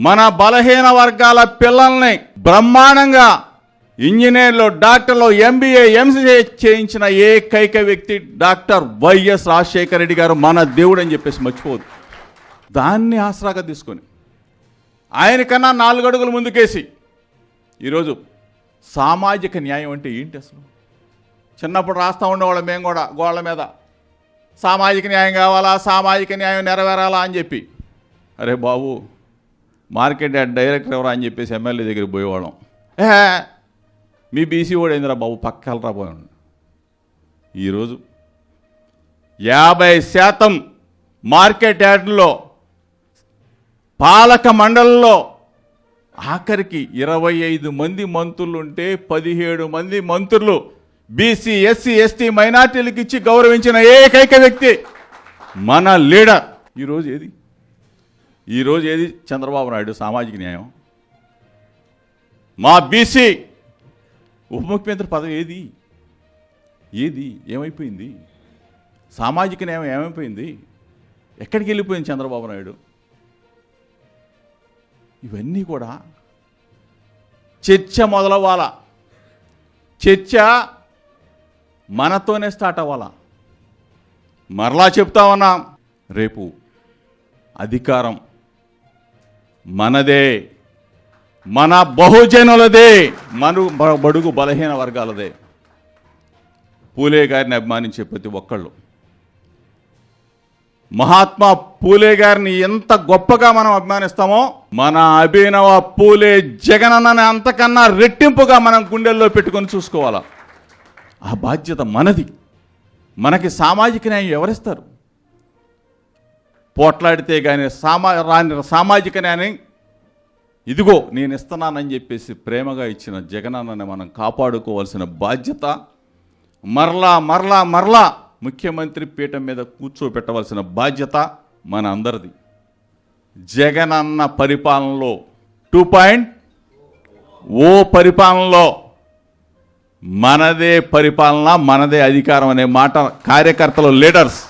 మన బలహీన వర్గాల పిల్లల్ని బ్రహ్మాండంగా ఇంజనీర్లు డాక్టర్లు ఎంబీఏ ఎంసీఏ చేయించిన ఏకైక వ్యక్తి డాక్టర్ వైఎస్ రాజశేఖర రెడ్డి గారు మన దేవుడు అని చెప్పేసి మర్చిపోదు దాన్ని ఆసరాగా తీసుకొని ఆయనకన్నా నాలుగు అడుగులు ముందుకేసి ఈరోజు సామాజిక న్యాయం అంటే ఏంటి అసలు? చిన్నప్పుడు రాస్తూ ఉండేవాళ్ళం మేము కూడా గోళ్ళ మీద. సామాజిక న్యాయం కావాలా? సామాజిక న్యాయం నెరవేరాలా అని చెప్పి. అరే బాబు మార్కెట్ యార్డ్ డైరెక్టర్ ఎవరా అని చెప్పేసి ఎమ్మెల్యే దగ్గరికి పోయేవాళ్ళం. ఏ మీ బీసీ వాడు ఏందిరా బాబు పక్కలరా పోయాడు ఈరోజు యాభై శాతం మార్కెట్ యార్డ్లో పాలక మండలిలో ఆఖరికి ఇరవై ఐదు మంది మంత్రులు ఉంటే పదిహేడు మంది మంత్రులు బీసీ ఎస్సీ ఎస్టీ మైనార్టీలకు ఇచ్చి గౌరవించిన ఏకైక వ్యక్తి మన లీడర్. ఈరోజు ఏది? ఈరోజు ఏది? చంద్రబాబు నాయుడు సామాజిక న్యాయం. మా బీసీ ఉప ముఖ్యమంత్రి పదవి ఏది? ఏది? ఏమైపోయింది? సామాజిక న్యాయం ఏమైపోయింది? ఎక్కడికి వెళ్ళిపోయింది చంద్రబాబు నాయుడు? ఇవన్నీ కూడా చర్చ మొదలవ్వాల? చర్చ మనతోనే స్టార్ట్ అవ్వాలా? మరలా చెప్తా ఉన్నాం. రేపు అధికారం మనదే మన బహుజనులదే మను బడుగు బలహీన వర్గాలదే. పూలే గారిని అభిమానించే ప్రతి ఒక్కళ్ళు. మహాత్మా పూలే గారిని ఎంత గొప్పగా మనం అభిమానిస్తామో మన అభినవ పూలే జగనన్నని అంతకన్నా రెట్టింపుగా మనం గుండెల్లో పెట్టుకొని చూసుకోవాలా. ఆ బాధ్యత మనది. మనకి సామాజిక న్యాయం ఎవరిస్తారు? పోట్లాడితే కానీ సామా రాని సామాజిక న్యాయం ఇదిగో నేను ఇస్తున్నానని చెప్పేసి ప్రేమగా ఇచ్చిన జగనన్నని మనం కాపాడుకోవాల్సిన బాధ్యత మరలా మరలా మరలా ముఖ్యమంత్రి పీఠం మీద కూర్చోబెట్టవలసిన బాధ్యత మన అందరిది జగనన్న పరిపాలనలో టూ పాయింట్ ఓ పరిపాలనలో మనదే పరిపాలన మనదే అధికారం అనే మాట కార్యకర్తలు లీడర్స్